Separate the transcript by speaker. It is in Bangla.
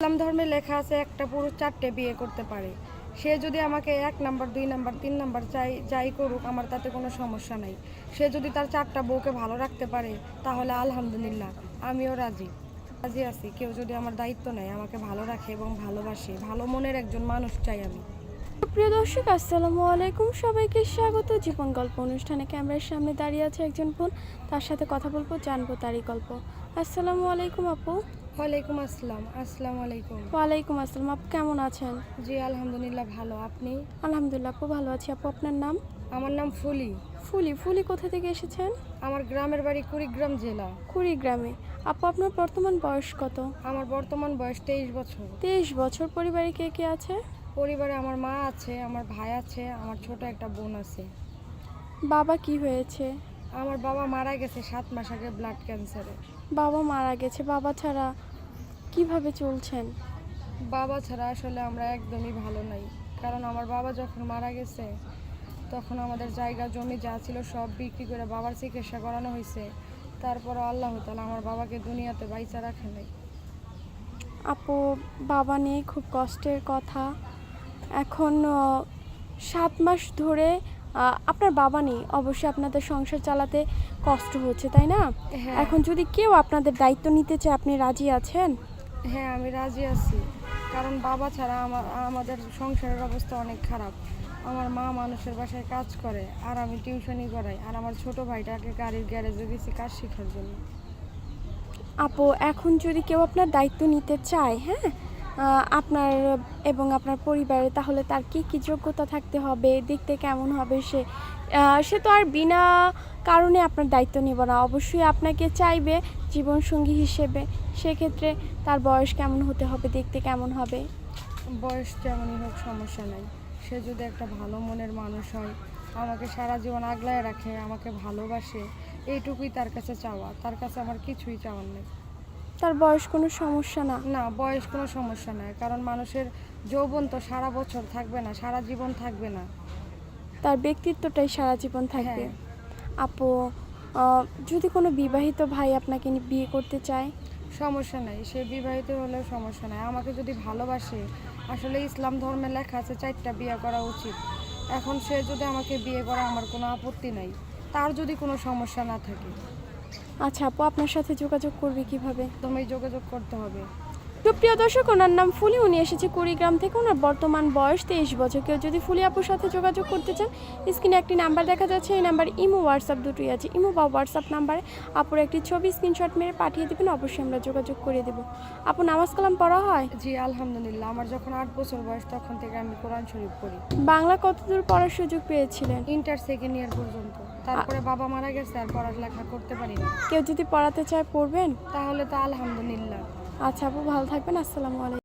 Speaker 1: ইসলাম ধর্মে লেখা আছে, একটা পুরুষ চারটে বিয়ে করতে পারে। সে যদি আমাকে এক নাম্বার, দুই নাম্বার, তিন নাম্বার চাই, যাই করুক, আমার তাতে কোনো সমস্যা নাই। সে যদি তার চারটা বউকে ভালো রাখতে পারে, তাহলে আলহামদুলিল্লাহ, আমিও রাজি। রাজি আছি, কেউ যদি আমার দায়িত্ব নেয়, আমাকে ভালো রাখে এবং ভালোবাসে। ভালো মনের একজন মানুষ চাই আমি।
Speaker 2: প্রিয় দর্শক আসসালামু আলাইকুম। সবাইকে স্বাগত। জীবন গল্প অনুষ্ঠানে ক্যামেরার সামনে দাঁড়িয়ে আছে একজন বোন। তার সাথে কথা বলব জানব তারই গল্প। আসসালামু আলাইকুম আপু।
Speaker 1: ওয়ালাইকুম আসসালাম। আসসালামু আলাইকুম।
Speaker 2: ওয়ালাইকুম আসসালাম। আপু কেমন আছেন?
Speaker 1: জি আলহামদুলিল্লাহ ভালো। আপনি?
Speaker 2: আলহামদুলিল্লাহ আপু ভালো আছি। আপু আপনার নাম?
Speaker 1: আমার নাম ফুলি।
Speaker 2: ফুলি। ফুলি কোথা থেকে এসেছেন?
Speaker 1: আমার গ্রামের বাড়ি কুড়িগ্রাম জেলা।
Speaker 2: কুড়িগ্রামে। আপু আপনার বর্তমান বয়স কত?
Speaker 1: আমার বর্তমান বয়স তেইশ বছর।
Speaker 2: তেইশ বছর। পরিবারে কে কে আছে?
Speaker 1: পরিবারে আমার মা আছে আমার ভাই আছে আমার ছোট একটা বোন আছে।
Speaker 2: বাবা কি হয়েছে?
Speaker 1: আমার বাবা মারা গেছে সাত মাস আগে ব্লাড ক্যান্সারে
Speaker 2: বাবা মারা গেছে বাবা ছাড়া কীভাবে চলছেন?
Speaker 1: বাবা ছাড়া আসলে আমরা একদমই ভালো নাই। কারণ আমার বাবা যখন মারা গেছে তখন আমাদের জায়গা জমি যা ছিল সব বিক্রি করে বাবার চিকিৎসা করানো হয়েছে। তারপর আল্লাহ তালা আমার বাবাকে দুনিয়াতে বাইচা রাখে নাই।
Speaker 2: আপু বাবা নিয়ে খুব কষ্টের কথা। এখন সাত মাস ধরে আপনার বাবা নেই। অবশ্যই আপনাদের সংসার চালাতে কষ্ট হচ্ছে তাই না?
Speaker 1: হ্যাঁ।
Speaker 2: এখন যদি কেউ আপনাদের দায়িত্ব নিতে চায় আপনি রাজি আছেন?
Speaker 1: হ্যাঁ আমি রাজি আছি। কারণ বাবা ছাড়া আমার আমাদের সংসারের অবস্থা অনেক খারাপ। আমার মা মানুষের বাসায় কাজ করে আর আমি টিউশনই করাই। আর আমার ছোট ভাইটাকে গাড়ির গ্যারেজে গেছি কাজ শেখার জন্য।
Speaker 2: আপু এখন যদি কেউ আপনার দায়িত্ব নিতে চায় হ্যাঁ আপনার এবং আপনার পরিবারে তাহলে তার কি কি যোগ্যতা থাকতে হবে, দেখতে কেমন হবে সে? সে তো আর বিনা কারণে আপনার দায়িত্ব নেব না। অবশ্যই আপনাকে চাইবে জীবনসঙ্গী হিসেবে। সেক্ষেত্রে তার বয়স কেমন হতে হবে, দেখতে কেমন হবে?
Speaker 1: বয়স যেমনই হোক, সমস্যা নাই। সে যদি একটা ভালো মনের মানুষ হয়, আমাকে সারা জীবন আগলায় রাখে, আমাকে ভালোবাসে, এইটুকুই তার কাছে চাওয়া। তার কাছে আমার কিছুই চাওয়ার নেই।
Speaker 2: তার বয়স কোনো সমস্যা না?
Speaker 1: না বয়স কোনো সমস্যা নাই। কারণ মানুষের যৌবন তো সারা বছর থাকবে না সারা জীবন থাকবে না।
Speaker 2: তার ব্যক্তিত্বটাই সারা জীবন থাকবে।
Speaker 1: হ্যাঁ।
Speaker 2: আপু যদি কোনো বিবাহিত ভাই আপনাকে বিয়ে করতে চায়?
Speaker 1: সমস্যা নাই সে বিবাহিত হলেও সমস্যা নাই। আমাকে যদি ভালোবাসে আসলে ইসলাম ধর্মে লেখা আছে চারটা বিয়ে করা উচিত। এখন সে যদি আমাকে বিয়ে করে আমার কোনো আপত্তি নাই। তার যদি কোনো সমস্যা না থাকে।
Speaker 2: আচ্ছা আপু আপনার সাথে যোগাযোগ করবে কীভাবে?
Speaker 1: তুমি যোগাযোগ করতে হবে।
Speaker 2: সুপ্রিয় দর্শক ওনার নাম ফুলি। উনি এসেছে কুড়িগ্রাম থেকে। ওনার বর্তমান বয়স তেইশ বছর। কেউ যদি ফুলি আপুর সাথে যোগাযোগ করতে চান স্ক্রিনে একটি নাম্বার দেখা যাচ্ছে। এই নাম্বার ইমো হোয়াটসঅ্যাপ দুটোই আছে। ইমো বা হোয়াটসঅ্যাপ নাম্বারে আপুর একটি ছবি স্ক্রিনশট মেরে পাঠিয়ে দেবেন। অবশ্যই আমরা যোগাযোগ করে দেবো। আপু নামাজ কালাম পড়া হয়?
Speaker 1: জি আলহামদুলিল্লাহ। আমার যখন আট বছর বয়স তখন থেকে আমি কোরআন শরীফ পড়ি।
Speaker 2: বাংলা কতদূর পড়ার সুযোগ পেয়েছিলেন?
Speaker 1: ইন্টার সেকেন্ড ইয়ার পর্যন্ত। তারপরে বাবা মারা গেছে আর পড়ালেখা করতে পারি না
Speaker 2: কেউ যদি পড়াতে চায় পড়বেন?
Speaker 1: তাহলে তো আলহামদুলিল্লাহ।
Speaker 2: আচ্ছা আপু ভালো থাকবেন আসসালামু আলাইকুম।